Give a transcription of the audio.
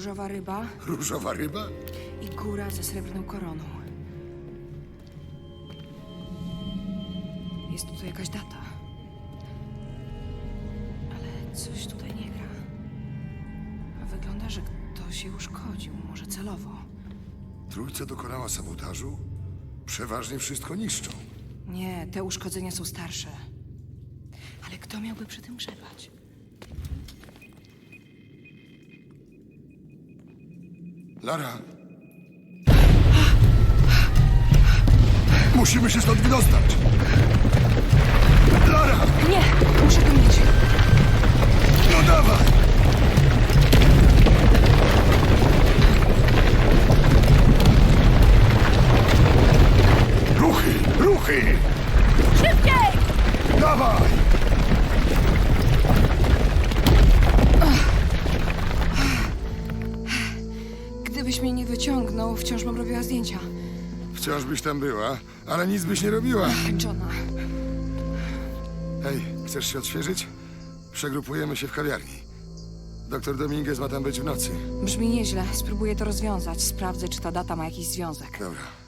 Różowa ryba Różowa ryba? i góra ze srebrną koroną. Jest tu jakaś data. Ale coś tutaj nie gra. A wygląda, że ktoś się uszkodził, może celowo. Trójca dokonała sabotażu? Przeważnie wszystko niszczą. Nie, te uszkodzenia są starsze. Ale kto miałby przy tym grzebać? Lara! Musimy się stąd wydostać! Lara! Nie! Muszę to mieć! No dawaj! Ruchy! Ruchy! Gdybyś mnie nie wyciągnął, wciąż bym robiła zdjęcia. Wciąż byś tam była, ale nic byś nie robiła. Johna. Hej, chcesz się odświeżyć? Przegrupujemy się w kawiarni. Doktor Dominguez ma tam być w nocy. Brzmi nieźle. Spróbuję to rozwiązać. Sprawdzę, czy ta data ma jakiś związek. Dobra.